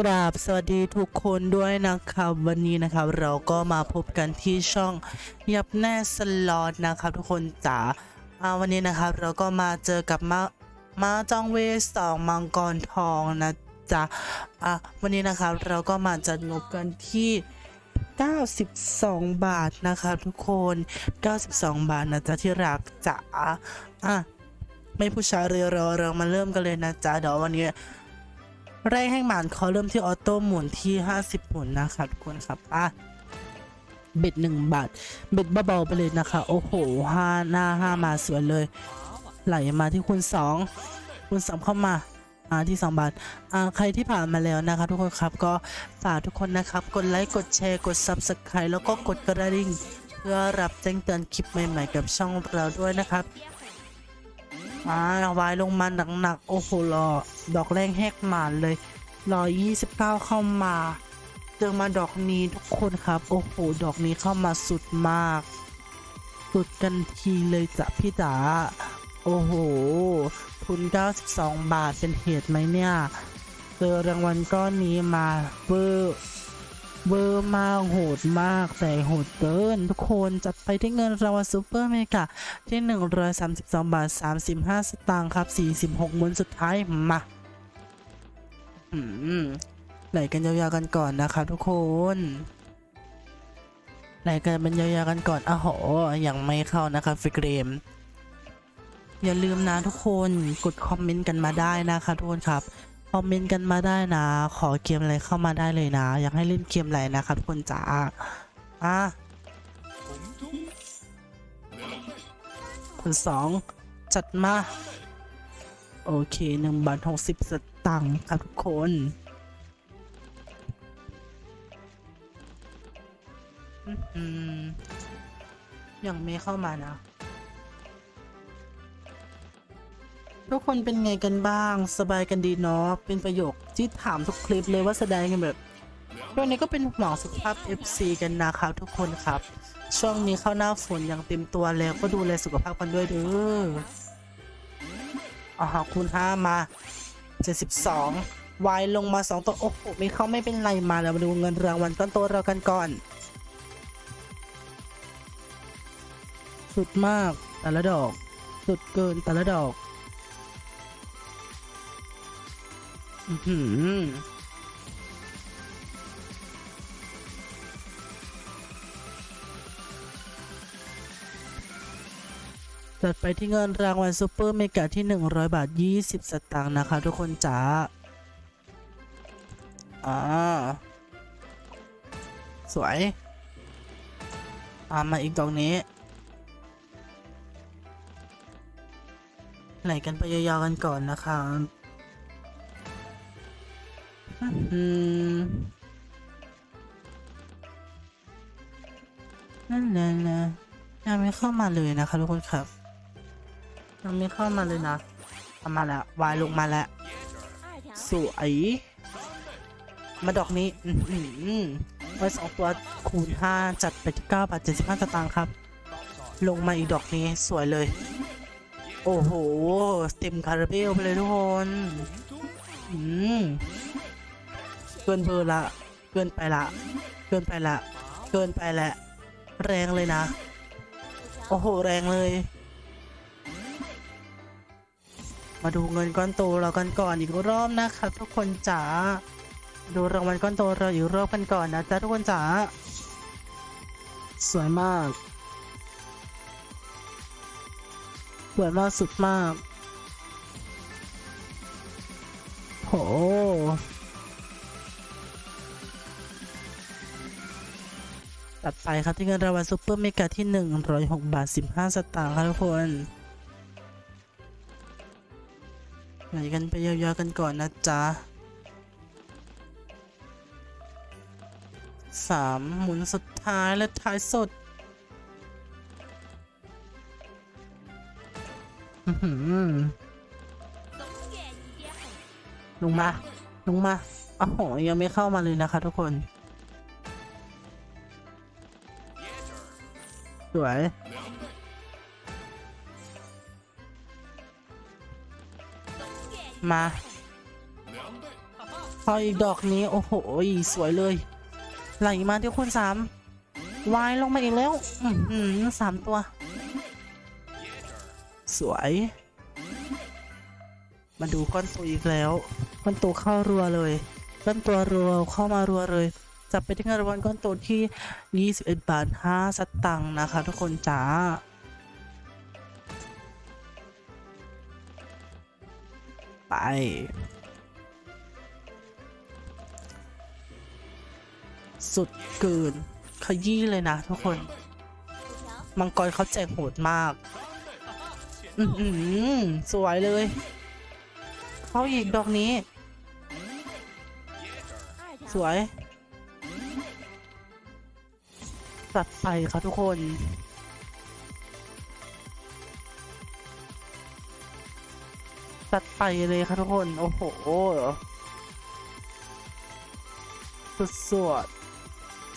กราบสวัสดีทุกคนด้วยนะครับ วันนี้นะครับเราก็มาพบกันที่ช่องยับแน่สล็อตนะครับ ทุกคนจ๋าาวันนี้นะครับเราก็มาเจอกับมามาจองเวสสองมังกรทองนะจ๊ะอะวันนี้นะครับเราก็มาจัดงบกันที่ 92 บาทนะครับทุกคน 92 บาทนะจ๊ะที่รักจ๋าอะไม่ผู้ชายเรือรอเรามาเริ่มกันเลยนะจ๊ะเดี๋ยววันนี้ ไร่แห่งหมานเขาเริ่มที่ออโต้หมุนที่ 50 หมุนนะครับทุกคนครับอะเบ็ดหนึ่งบาท เบ็ดเบาๆไปเลยนะคะ โอ้โหห้าหน้าห้ามาสวยเลย ไหลมาที่คุณสองคุณสามเข้ามาอ่าที่ 2 บาทอ่าใครที่ผ่านมาแล้วนะคะทุกคนครับก็ฝากทุกคนนะครับกดไลค์กดแชร์กด Subscribe แล้วก็กดกระดิ่ง เพื่อรับแจ้งเตือนคลิปใหม่ ๆ กับช่องเราด้วยนะครับ มาวายลงมาหนักๆ โอ้โหรอ ดอกแรงแหกหมานเลยรอ29เข้ามา เจอมาดอกนี้ทุกคนครับ โอ้โห ดอกนี้เข้ามาสุดมาก สุดกันทีเลยจ้ะพี่จ๋า โอ้โห ทุน 92 บาทเป็นเหตุไหมเนี่ย เจอรางวัลก้อนนี้มาเวอร์ เวอร์มากโหดมากแต่โหดเกิน ทุกคนจัดไปที่เงินรางวัลซูเปอร์เมกะที่ 132 บาท 35 สตางค์ครับ 46ม้วนสุดท้าย มาอไหลกันยาวๆกันก่อนนะครับทุกคนไหลกันเป็นยาวๆกันก่อนอ้าวโหยังไม่เข้านะครับฟิกเกมอย่าลืมนะทุกคนกดคอมเมนต์กันมาได้นะครับทุกคนครับ คอมเมนต์กันมาได้นะ ขอเกมอะไรเข้ามาได้เลยนะ อยากให้เล่นเกมอะไรนะครับทุกคนจ๋าอะคุณสองจัดมา โอเคหนึ่งบาทหกสิบสตังค์ครับทุกคนอืมยังไม่เข้ามานะ ทุกคนเป็นไงกันบ้าง สบายกันดีเนาะเป็นประโยคที่ถามทุกคลิปเลยว่าแสดงกันแบบวันนี้ก็เป็นห่วงสุขภาพ FC กันนะครับทุกคนครับ ช่วงนี้เข้าหน้าฝนอย่างเต็มตัวแล้วก็ดูแลสุขภาพกันด้วยเด้ออ่าคูณห้ามา 72วายลงมา 2 ตัวโอ้โหไม่เข้าไม่เป็นไรมาแล้วมาดูเงินรางวัลก้อนโตเรากันก่อน สุดมากแต่ละดอก สุดเกินแต่ละดอก จัดไปที่เงินรางวัลซูเปอร์เมกะที่ 100 บาท 20 สตางค์นะคะ ทุกคนจ๋า อ่า สวย อ่า มาอีกดอกนี้ ไหลกันไปยาวๆกันก่อนนะคะ มามาเลยนะคะทุกคนครับยังไม่เข้ามาเลยนะเอามาแล้ววายลงมาแล้วสวยมาดอกนี้ อือหือไว้สองตัวคูณห้าจัดไปที่เก้าบาทเจ็ดสิบห้าสตางค์ครับ ลงมาอีกดอกนี้สวยเลย โอ้โห เต็มคาราเบลไปเลยทุกคน อืม เกินเบอร์ละ เกินไปละ เกินไปละ เกินไปละ แรงเลยนะ อ้โห แรงเลย มาดูเงินก้อนโตเรากันก่อนอีกรอบนะครับทุกคนจ๋า ดูรางวัลก้อนโตเราอีกรอบกันก่อนนะจ๊ะทุกคนจ๋า สวยมาก สวยมากสุดมาก โห ตัดไปครับที่เงินรางวัลซุปเปอร์เมกาที่ 106 บาท 15 สตางค์ครับทุกคนไหลกันไปยาวๆกันก่อนนะจ๊ะสามหมุนสุดท้ายและท้ายสุดลงมา ลงมา โอ้โห ยังไม่เข้ามาเลยนะคะทุกคน สวย มาพออีกดอกนี้โอ้โหสวยเลย ไหลมาที่คุณสามวายลงมาอีกแล้ว อือหือสามตัว สวย มาดูก้อนตัวอีกแล้ว ก้อนตัวเข้ารัวเลย ก้อนตัวรัวเข้ามารัวเลย จับไปที่เงินรางวัลก้อนโตที่ 21 บาท 5 สตังค์นะคะ ทุกคนจ้าไปสุดเกินขยี้เลยนะทุกคน มังกรเขาแจกโหดมาก อือหือสวยเลย เขาอีกดอกนี้ สวย จัดไปครับทุกคนจัดไปเลยครับทุกคน โอ้โห สุดสวด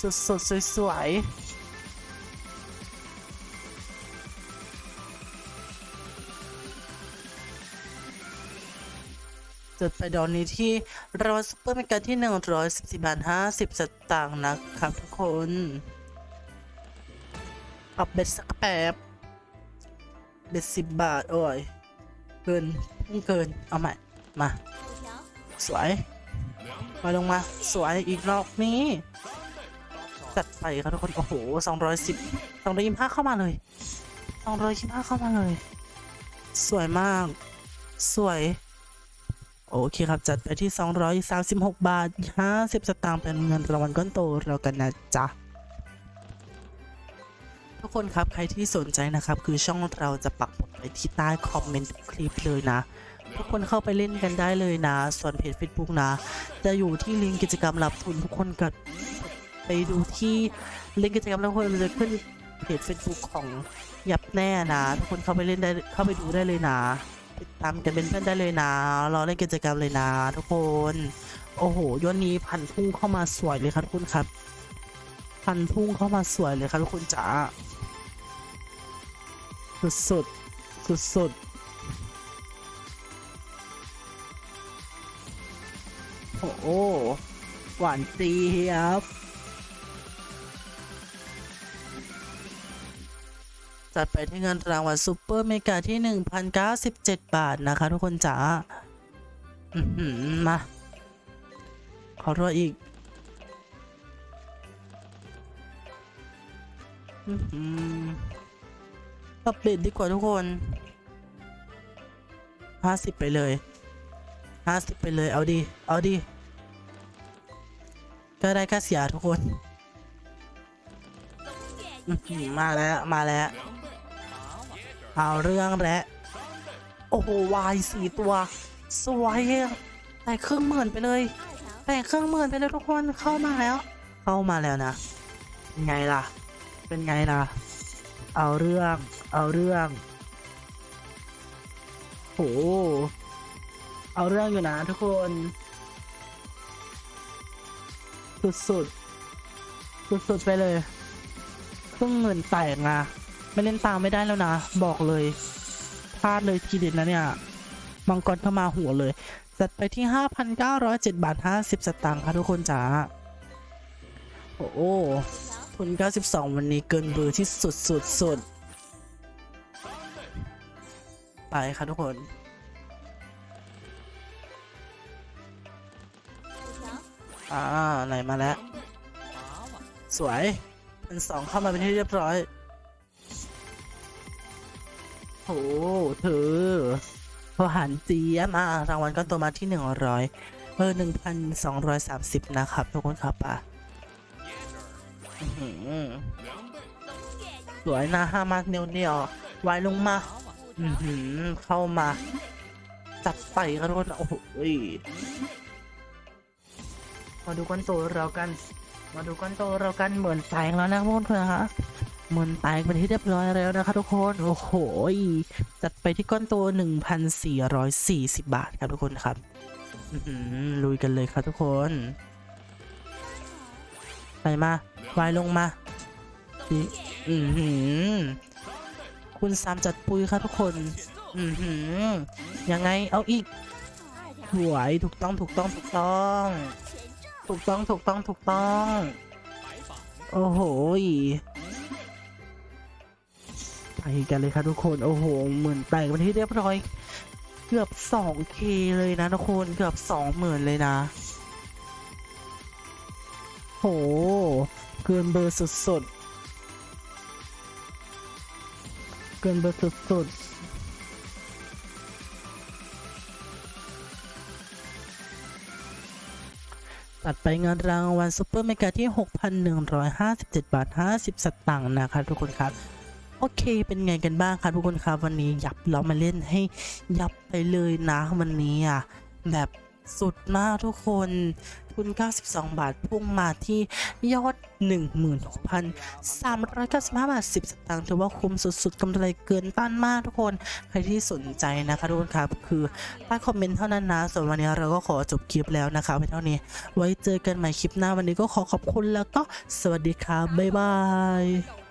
สุดสดสวยสวยๆจดไปดอนนี้ที่รางวัลซุปเปอร์เมกาที่ 114บาท50 สตางค์นะครับทุกคน ปรับเบ็ดสักแป๊บเบ็ดสิบบาท โอ้ย เกินเพิ่งเกิน เอาใหม่ มา สวย มาลงมา สวย อีกรอบนี้ จัดไปครับทุกคน โอ้โหสองร้อยสิบสองร้อยยี่ห้าเข้ามาเลยสองร้อยยี่ห้าเข้ามาเลย สวยมาก สวย โอเคครับ จัดไปที่ 236 บาท 50 สตางค์เป็นเงินรางวัลก้อนโตเรากันนะจ๊ะ ทุกคนครับใครที่สนใจนะครับ คือช่องเราจะปักหมุดไว้ที่ใต้คอมเมนต์คลิปเลยนะ ทุกคนเข้าไปเล่นกันได้เลยนะ ส่วนเพจ Facebook นะ จะอยู่ที่ลิงก์กิจกรรมรับทุนทุกคนก็ไปดูที่ลิงก์กิจกรรมรับทุนมันจะขึ้นเพจ Facebook ของยับแน่นะ ทุกคนเข้าไปเล่นได้เข้าไปดูได้เลยนะ ติดตามกันเป็นเพื่อนได้เลยนะรอเล่นกิจกรรมเลยนะ ทุกคน โอ้โหยอดนี้พันพุ่งเข้ามาสวยเลยครับทุกคนครับ พันพุ่งเข้ามาสวยเลยครับทุกคนจ๋าสุดสุดสุดสุดโอ้โหหวานเจี๊ยบจัดไปที่เงินรางวัลซูเปอร์เมกาที่ 1,097 บาทนะคะทุกคนจ๋าอือหือมา ขอรออีก ปรับเปลี่ยนดีกว่าทุกคน50ไปเลย50ไปเลยเอาดี เอาดีก็ได้ก็เสียทุกคนมาแล้วมาแล้ว เอาเรื่องแล้ว โอ้โหวายสี่ตัว สวยแต่เครื่องหมื่นไปเลย แต่เครื่องหมื่นไปเลยทุกคนเข้ามาแล้ว เข้ามาแล้วนะ ไงล่ะ เป็นไงล่ะ เอาเรื่อง เอาเรื่อง โห เอาเรื่องอยู่นะทุกคน สุดสุดสุดสุดๆไปเลยเครื่องเงินแตกนะไม่เล่นตามไม่ได้แล้วนะ บอกเลยพลาดเลยทีเด็ดนะเนี่ยมังกรเข้ามาหัวเลย จัดไปที่ 5,907 บาท 50 สตางค์ค่ะทุกคนจ๋า โอ้ โหทุน92 วันนี้เกินเบอร์ที่สุดสุดสุดไปค่ะทุกคนอ่าไหนมาแล้ว สวยเป็นสองเข้ามาเป็นที่เรียบร้อยโหเธอพอหันเจียมารางวัลก็ตัวมาที่หนึ่งร้อยเออหนึ่งพันสองร้อยสามสิบนะครับ ทุกคนครับอะ สวยนะห้ามาเนียวเนียวๆไว้ลงมาอือหือเข้ามาจัดไปครับทุกคนโอ้โหยมาดูก้อนโตเรากัน มาดูก้อนโตเรากันเหมือนแตกแล้วนะทุกคนคะเหมือนแตกเป็นที่เรียบร้อยแล้วนะคะทุกคนโอ้โหจัดไปที่ก้อนโต1,440 บาทครับทุกคนครับอือหือลุยกันเลยครับทุกคน ไปมาวายลงมาดิอือหือคุณซามจัดปุยครับทุกคน อือหือยังไงเอาอีกสวยถูกต้องถูกต้องถูกต้อง ถูกต้องถูกต้องถูกต้อง โอ้โหไปกันเลยครับทุกคนโอ้โหหมื่นแตกเป็นที่เรียบร้อย เกือบ 2k เลยนะทุกคนเกือบ 20,000 เลยนะ โห เกินเบอร์สุดๆ เกินเบอร์สุดๆตัดไปเงินรางวัลซุปเปอร์เมกาที่ 6,157 บาท 50 สตางค์นะคะทุกคนครับ โอเคเป็นไงกันบ้างครับทุกคนครับ วันนี้ยับเรามาเล่นให้ยับไปเลยนะวันนี้อะแบบ สุดมากทุกคนทุน 92 บาท พุ่งมาที่ยอด 16,395 บาท 10 สตางค์ถือว่าคุ้มสุดๆกำไรเกินต้านมากทุกคน ใครที่สนใจนะคะทุกคนครับ คือใต้คอมเมนต์เท่านั้นนะ ส่วนวันนี้เราก็ขอจบคลิปแล้วนะคะไปเท่านี้ ไว้เจอกันใหม่คลิปหน้าวันนี้ก็ขอขอบคุณแล้วก็สวัสดีครับ บ๊ายบาย